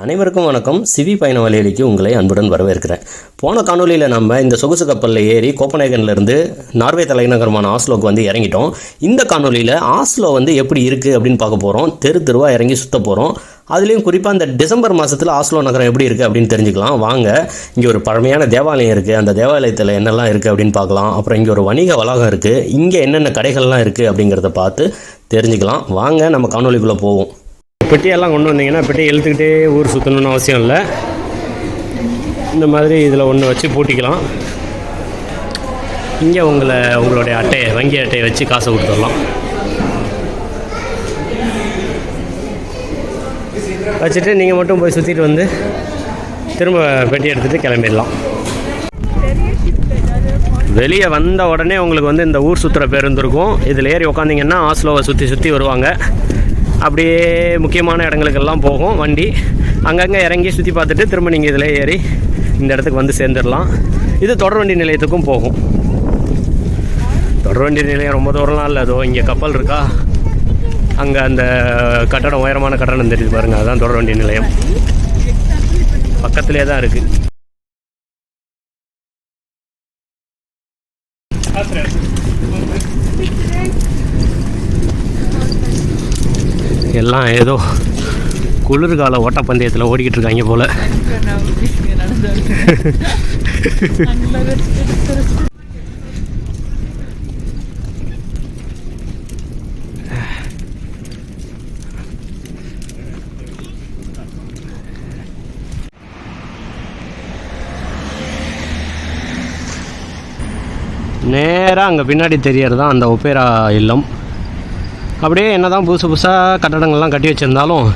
அனைவருக்கும் வணக்கம். சிவி பயண வலையொலிக்கு உங்களை அன்புடன் வரவேற்கிறேன். போன காணொலியில் நம்ம இந்த சொகுசு கப்பலில் ஏறி கோப்பனேகன்லேருந்து நார்வே தலைநகரமான ஆஸ்லோக்கு வந்து இறங்கிட்டோம். இந்த காணொலியில் ஆஸ்லோ வந்து எப்படி இருக்குது அப்படின்னு பார்க்க போகிறோம் தெரு தெருவாக இறங்கி சுத்த போகிறோம் அதுலேயும் குறிப்பாக இந்த டிசம்பர் மாதத்தில் ஆஸ்லோ நகரம் எப்படி இருக்குது அப்படின்னு தெரிஞ்சுக்கலாம். வாங்க இங்கே ஒரு பழமையான தேவாலயம் இருக்குது அந்த தேவாலயத்தில் என்னெல்லாம் இருக்குது அப்படின்னு பார்க்கலாம். அப்புறம் இங்கே ஒரு வணிக வளாகம் இருக்குது இங்கே என்னென்ன கடைகள்லாம் இருக்குது அப்படிங்கிறத பார்த்து தெரிஞ்சுக்கலாம். வாங்க நம்ம காணொலிக்குள்ளே போவோம். பெட்டியெல்லாம் கொண்டு வந்தீங்கன்னா பெட்டியை இழுத்துக்கிட்டே ஊர் சுற்றணும்னு அவசியம் இல்லை. இந்த மாதிரி இதில் ஒன்று வச்சு பூட்டிக்கலாம். இங்கே உங்களை உங்களுடைய அட்டையை வங்கி அட்டையை வச்சு காசை கொடுத்துடலாம். வச்சுட்டு நீங்கள் மட்டும் போய் சுற்றிட்டு வந்து திரும்ப பெட்டி எடுத்துகிட்டு கிளம்பிடலாம். வெளியே வந்த உடனே உங்களுக்கு வந்து இந்த ஊர் சுற்றுற பேருந்து இருக்கும். இதில் ஏறி உக்காந்திங்கன்னா ஆஸ்லோவை சுற்றி சுற்றி வருவாங்க. அப்படியே முக்கியமான இடங்களுக்கெல்லாம் போகும் வண்டி. அங்கங்கே இறங்கி சுற்றி பார்த்துட்டு திரும்ப நீங்கள் இதில் ஏறி இந்த இடத்துக்கு வந்து சேர்ந்துடலாம். இது தொடர்வண்டி நிலையத்துக்கும் போகும். தொடர்வண்டி நிலையம் ரொம்ப தூரம்லாம் இல்லை. அதோ இங்கே கப்பல் இருக்கா? அங்கே அந்த கட்டடம் உயரமான கட்டடம் தெரியுது பாருங்கள் அதுதான் தொடர்வண்டி நிலையம். பக்கத்துலேயே தான் இருக்குது எல்லாம் ஏதோ குளிர்கால ஓட்டப்பந்தயத்தில் ஓடிக்கிட்டு இருக்காங்க போல். நேராக அங்கே பின்னாடி தெரியறது தான் அந்த ஒப்பேரா இல்லம். அப்படியே என்ன தான் புதுசு புதுசாக கட்டடங்கள்லாம் கட்டி வச்சுருந்தாலும்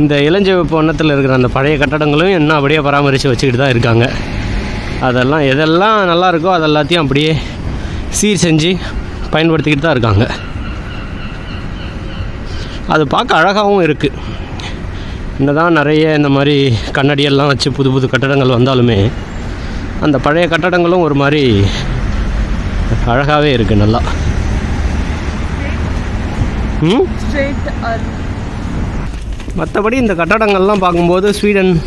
இந்த இளஞ்சிவப்பு வண்ணத்தில் இருக்கிற அந்த பழைய கட்டடங்களும் இன்னும் அப்படியே பராமரித்து வச்சுக்கிட்டு தான் இருக்காங்க. அதெல்லாம் எதெல்லாம் நல்லா இருக்கோ அதெல்லாத்தையும் அப்படியே சீர் செஞ்சு பயன்படுத்திக்கிட்டு தான் இருக்காங்க. அது பார்க்க அழகாகவும் இருக்குது என்னதான் நிறைய இந்த மாதிரி கண்ணாடியெல்லாம் வச்சு புது புது கட்டடங்கள் வந்தாலுமே அந்த பழைய கட்டடங்களும் ஒரு மாதிரி அழகாகவே இருக்குது நல்லா. மற்றபடி இந்த கட்டடங்கள்லாம் பார்க்கும்போது ஸ்வீடன்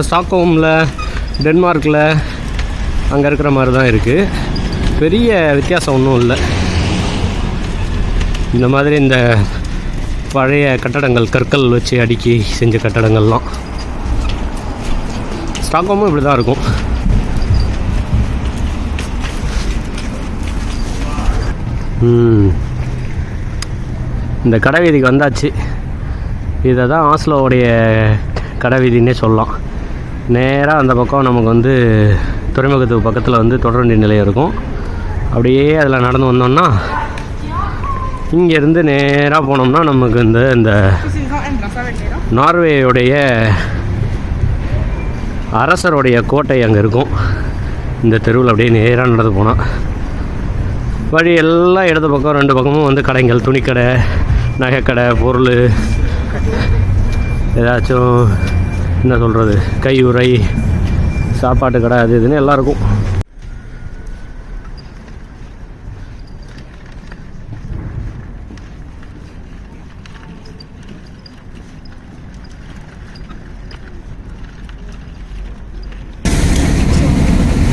ஸ்டாக்ஹோமில் டென்மார்க்கில் அங்கே இருக்கிற மாதிரி தான் இருக்குது பெரிய வித்தியாசம் ஒன்றும் இல்லை. இந்த மாதிரி இந்த பழைய கட்டடங்கள் கற்கள் வச்சு அடுக்கி செஞ்ச கட்டடங்கள்லாம். ஸ்டாக்ஹோமும் இப்படி தான் இருக்கும். ம். இந்த கடை வீதிக்கு வந்தாச்சு. இதை தான் ஆஸ்லோவுடைய கடைவீதினே சொல்லலாம். நேராக அந்த பக்கம் நமக்கு வந்து துறைமுகத்துக்கு பக்கத்தில் வந்து தொடர்வண்டி நிலையம் இருக்கும். அப்படியே அதில் நடந்து வந்தோம்னா இங்கேருந்து நேராக போனோம்னா நமக்கு இந்த இந்த நார்வேயுடைய அரசருடைய கோட்டை அங்கே இருக்கும். இந்த தெருவில் அப்படியே நேராக நடந்து போனால் வழி எல்லாம் இடது பக்கம் ரெண்டு பக்கமும் வந்து கடைகள் துணிக்கடை நகைக்கடை பொருள். ஏதாச்சும் என்ன சொல்கிறது கையுறை சாப்பாட்டு கடை அது இதுன்னு எல்லாம்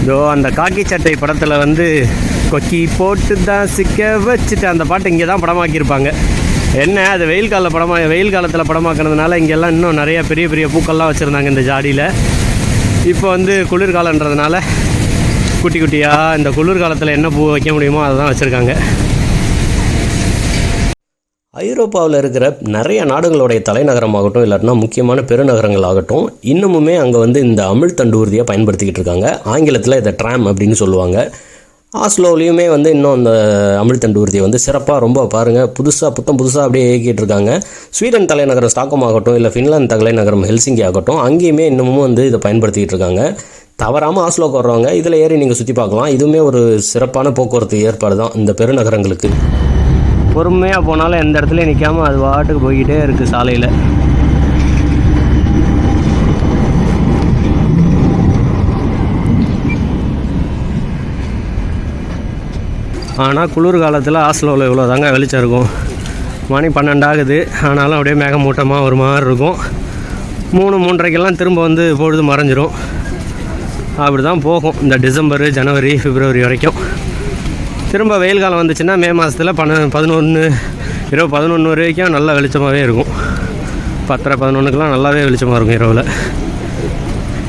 இருக்கும் இதோ அந்த காக்கி சட்டை படத்தில் வந்து கொக்கி போட்டு தான் சிக்க வச்சுட்டு அந்த பாட்டு இங்கே தான் படமாக்கியிருப்பாங்க. என்ன அது வெயில் கால படமா வெயில் காலத்தில் படமாக்குனதுனால இங்கெல்லாம் இன்னும் நிறைய பெரிய பெரிய பூக்கள்லாம் வச்சுருந்தாங்க இந்த ஜாடியில். இப்போ வந்து குளிர்காலன்றதுனால குட்டி குட்டியாக இந்த குளிர்காலத்தில் என்ன பூ வைக்க முடியுமோ அதை தான் வச்சுருக்காங்க. ஐரோப்பாவில் இருக்கிற நிறைய நாடுகளுடைய தலைநகரமாகட்டும் இல்லாட்டினா முக்கியமான பெருநகரங்கள் ஆகட்டும் இன்னமுமே அங்கே வந்து இந்த அமிழ் தண்டு பயன்படுத்திக்கிட்டு இருக்காங்க. ஆங்கிலத்தில் இதை ட்ராம் அப்படின்னு சொல்லுவாங்க. ஆஸ்லோலையுமே வந்து இன்னும் அந்த அமிழ் தண்டு ஊர்தியை வந்து சிறப்பாக ரொம்ப பாருங்கள் புதுசாக புத்தம் புதுசாக அப்படியே இயக்கிட்டு இருக்காங்க. ஸ்வீடன் தலைநகரம் ஸ்டாக்கம் ஆகட்டும் இல்லை ஃபின்லாந்து தலைநகரம் ஹெல்சிங்கி ஆகட்டும் அங்கேயுமே இன்னமும் வந்து இதை பயன்படுத்திக்கிட்டு இருக்காங்க. தவறாமல் ஆஸ்லோக்கு வர்றவங்க இதில் ஏறி நீங்கள் சுற்றி பார்க்கலாம். இதுவுமே ஒரு சிறப்பான போக்குவரத்து ஏற்பாடு தான் இந்த பெருநகரங்களுக்கு. பொறுமையாக போனாலும் எந்த இடத்துலையும் நிற்காம அது பாட்டுக்கு போய்கிட்டே இருக்குது சாலையில். ஆனால் குளிர் காலத்தில் ஆஸ்லோவில் இவ்வளோ தாங்க வெளிச்சம் இருக்கும். மணி பன்னெண்டு ஆகுது. ஆனாலும் அப்படியே மேகமூட்டமாக ஒரு மாதிரி இருக்கும். மூணு மூன்றரைக்கெல்லாம் திரும்ப வந்து பொழுது மறைஞ்சிரும். அப்படி தான் போகும். இந்த டிசம்பரு ஜனவரி பிப்ரவரி வரைக்கும். திரும்ப வெயில் காலம் வந்துச்சுன்னா மே மாதத்தில் பன பதினொன்று இரவு பதினொன்று வரைக்கும் நல்லா வெளிச்சமாகவே இருக்கும். பத்தரை பதினொன்றுக்கெலாம் நல்லாவே வெளிச்சமாக இருக்கும் இரவில்.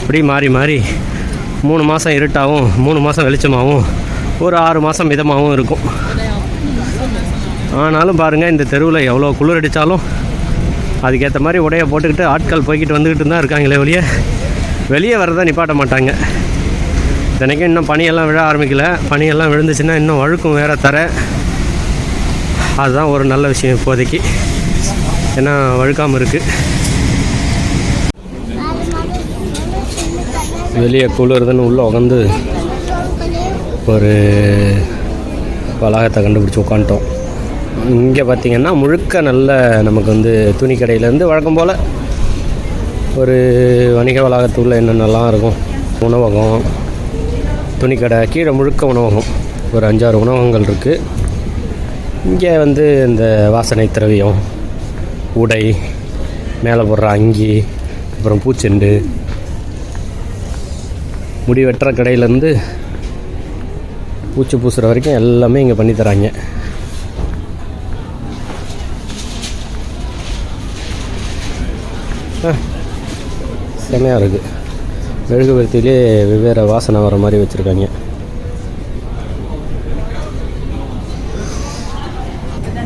இப்படி மாறி மாறி மூணு மாதம் இருட்டாகவும் மூணு மாதம் வெளிச்சமாகவும் ஒரு ஆறு மாதம் மிதமாகவும் இருக்கும். ஆனாலும் பாருங்கள் இந்த தெருவில் எவ்வளோ குளிர் அடித்தாலும் அதுக்கேற்ற மாதிரி உடையை போட்டுக்கிட்டு ஆட்கள் போய்கிட்டு வந்துக்கிட்டு தான் இருக்காங்களே வெளியே வெளியே வரதான் நிப்பாட்ட மாட்டாங்க. தினைக்கும் இன்னும் பனியெல்லாம் விழ ஆரம்பிக்கல. பனியெல்லாம் விழுந்துச்சுன்னா இன்னும் வழுக்கும் வேற தர. அதுதான் ஒரு நல்ல விஷயம் இப்போதைக்கு. ஏன்னா வழுக்காமல் இருக்குது வெளியே குளிருதுன்னு உள்ளே உகந்து ஒரு வளாகத்தை கண்டுபிடிச்சி உட்காந்துட்டோம் இங்கே பார்த்தீங்கன்னா முழுக்க நல்ல நமக்கு வந்து துணி கடையிலேருந்து வழக்கம் போல் ஒரு வணிக வளாகத்துக்குள்ளே என்னென்னலாம் இருக்கும். உணவகம் துணிக்கடை கீழே முழுக்க உணவகம். ஒரு அஞ்சாறு உணவகங்கள் இருக்குது இங்கே வந்து இந்த வாசனை திரவியம் உடை மேலே போடுற அங்கி அப்புறம் பூச்செண்டு. முடி வெட்டுற கடையிலேருந்து பூச்சி பூசுகிற வரைக்கும் எல்லாமே இங்கே பண்ணித்தராங்க செமையாக இருக்குது மெழுகுவர்த்தியிலே வெவ்வேறு வாசனை வர மாதிரி வச்சுருக்காங்க.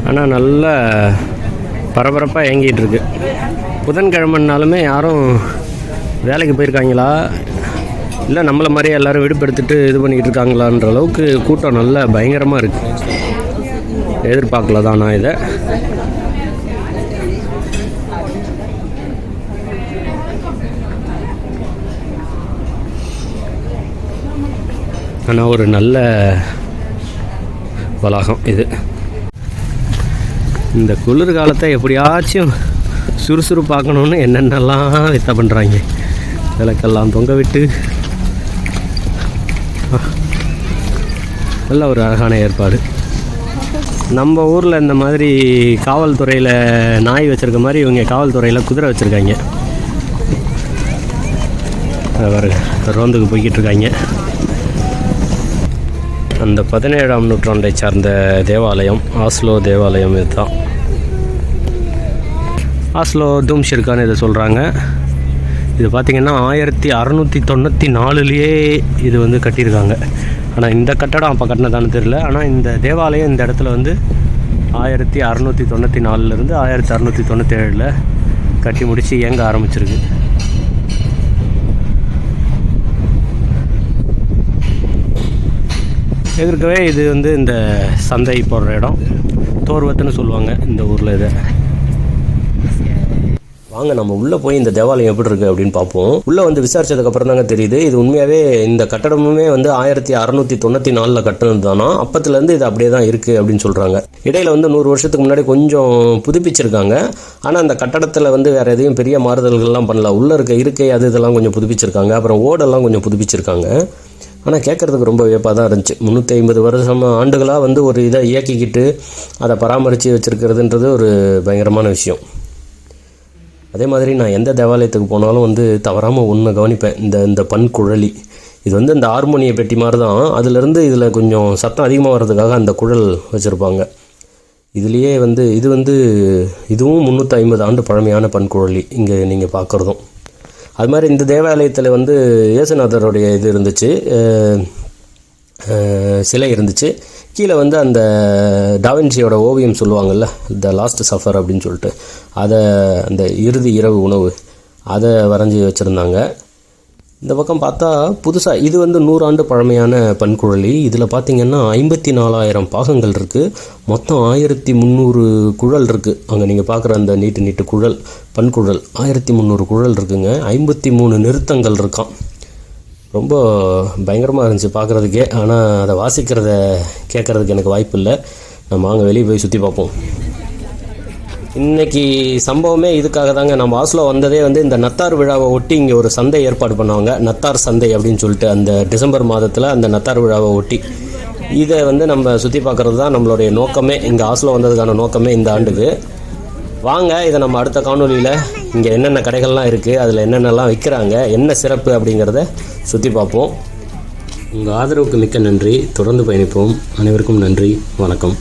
ஆனால் நல்ல பரபரப்பாக இயங்கிகிட்டு இருக்கு. புதன்கிழமைனாலுமே யாரும் வேலைக்கு போயிருக்காங்களா? இல்லை நம்மளை மாதிரியே எல்லாரும் விடுபெடுத்துட்டு இது பண்ணிக்கிட்டு இருக்காங்களான்ற அளவுக்கு கூட்டம் நல்ல பயங்கரமாக இருக்குது எதிர்பார்க்கல தான் நான் இதை. ஆனால் ஒரு நல்ல வளாகம் இது. இந்த குளிர் காலத்தை எப்படியாச்சும் சுறுசுறுப்பாக்கணும்னு என்னென்னலாம் வித்தை பண்ணுறாங்க விளக்கெல்லாம் தொங்க விட்டு. நல்ல ஒரு அழகான ஏற்பாடு. நம்ம ஊரில் இந்த மாதிரி காவல்துறையில் நாய் வச்சுருக்க மாதிரி இவங்க காவல்துறையில் குதிரை வச்சுருக்காங்க. ரோந்துக்கு போய்கிட்டு இருக்காங்க. அந்த பதினேழாம் நூற்றாண்டை சார்ந்த தேவாலயம் ஆஸ்லோ தேவாலயம் இதுதான். ஆஸ்லோ டூம்ஷிர்கான்னு இதை சொல்கிறாங்க இது பார்த்திங்கன்னா ஆயிரத்தி அறநூற்றி தொண்ணூற்றி நாலுலேயே இது வந்து கட்டியிருக்காங்க. ஆனால் இந்த கட்டடம் அப்போ கட்டினதானு தெரியல. ஆனால் இந்த தேவாலயம் இந்த இடத்துல வந்து ஆயிரத்தி அறநூற்றி தொண்ணூற்றி நாலுலேருந்து ஆயிரத்தி அறநூற்றி தொண்ணூற்றி ஏழில் கட்டி முடித்து இயங்க ஆரம்பிச்சிருக்கு. எதிர்க்கவே இது வந்து இந்த சந்தை போடுற இடம். தோர்வத்துன்னு சொல்லுவாங்க இந்த ஊரில் இதை. வாங்க நம்ம உள்ளே போய் இந்த தேவாலயம் எப்படி இருக்குது அப்படின்னு பார்ப்போம். உள்ளே வந்து விசாரிச்சதுக்கப்புறம் தாங்க தெரியுது. இது உண்மையாகவே இந்த கட்டடமுமே வந்து ஆயிரத்தி அறநூற்றி தொண்ணூற்றி நாலில் கட்டினது தானா? அப்பத்துலேருந்து இது அப்படியே தான் இருக்குது அப்படின்னு சொல்கிறாங்க இடையில் வந்து நூறு வருஷத்துக்கு முன்னாடி கொஞ்சம் புதுப்பிச்சிருக்காங்க. ஆனால் அந்த கட்டடத்தில் வந்து வேறு எதையும் பெரிய மாறுதல்கள்லாம் பண்ணல. உள்ளே இருக்க இருக்கை அது இதெல்லாம் கொஞ்சம் புதுப்பிச்சிருக்காங்க. அப்புறம் ஓடெல்லாம் கொஞ்சம் புதுப்பிச்சிருக்காங்க. ஆனால் கேட்குறதுக்கு ரொம்ப வியப்பாக தான் இருந்துச்சு. முந்நூற்றி ஐம்பது வருஷம் ஆண்டுகளாக வந்து ஒரு இதை இயக்கிக்கிட்டு அதை பராமரித்து வச்சுருக்கிறதுன்றது ஒரு பயங்கரமான விஷயம். அதே மாதிரி நான் எந்த தேவாலயத்துக்கு போனாலும் வந்து தவறாமல் ஒன்று கவனிப்பேன். இந்த இந்த பண் குழலி. இது வந்து இந்த ஹார்மோனிய பெட்டி மாதிரி தான். அதுலேருந்து இதில் கொஞ்சம் சத்தம் அதிகமாக வர்றதுக்காக அந்த குழல் வச்சுருப்பாங்க. இதுலேயே வந்து இது வந்து இதுவும் முந்நூற்றி ஐம்பது ஆண்டு பழமையான பண்குழலி இங்கே நீங்கள் பார்க்குறதும் அது மாதிரி இந்த தேவாலயத்தில் வந்து இயேசுநாதருடைய இது இருந்துச்சு சிலை இருந்துச்சு. கீழே வந்து அந்த டாவின்சியோட ஓவியம் சொல்லுவாங்கல்ல த லாஸ்ட் சஃபர் அப்படின்னு சொல்லிட்டு அதை அந்த இறுதி இரவு உணவு அதை வரைஞ்சி வச்சுருந்தாங்க. இந்த பக்கம் பார்த்தா புதுசாக இது வந்து நூறாண்டு பழமையான பன்குழலி. இதில் பார்த்தீங்கன்னா ஐம்பத்தி நாலாயிரம் பாகங்கள் இருக்குது மொத்தம் ஆயிரத்தி முந்நூறு குழல் இருக்குது அங்கே நீங்கள் பார்க்குற அந்த நீட்டு நீட்டு குழல் பன்குழல் ஆயிரத்தி முந்நூறு குழல் இருக்குங்க. ஐம்பத்தி மூணு நிறுத்தங்கள் இருக்கான் ரொம்ப பயங்கரமாக இருந்துச்சு பார்க்குறதுக்கே ஆனால் அதை வாசிக்கிறத கேட்குறதுக்கு எனக்கு வாய்ப்பு இல்லை. நம்ம வாங்க வெளியே போய் சுற்றி பார்ப்போம். இன்னைக்கு சம்பவமே இதுக்காக தாங்க. நம்ம ஆஸ்லோ வந்ததே வந்து இந்த நத்தார் விழாவை ஒட்டி இங்கே ஒரு சந்தை ஏற்பாடு பண்ணுவாங்க. நத்தார் சந்தை அப்படின்னு சொல்லிட்டு அந்த டிசம்பர் மாதத்தில் அந்த நத்தார் விழாவை ஒட்டி. இதை வந்து நம்ம சுற்றி பார்க்குறது தான் நம்மளுடைய நோக்கமே. இங்கே ஆஸ்லோ வந்ததுக்கான நோக்கமே இந்த ஆண்டுக்கு. வாங்க இதை நம்ம அடுத்த காணொலியில் இங்கே என்னென்ன கடைகள்லாம் இருக்குது அதில் என்னென்னலாம் விற்கிறாங்க என்ன சிறப்பு அப்படிங்கிறத சுற்றி பார்ப்போம். உங்கள் ஆதரவுக்கு மிக்க நன்றி. தொடர்ந்து பயணிப்போம். அனைவருக்கும் நன்றி. வணக்கம்.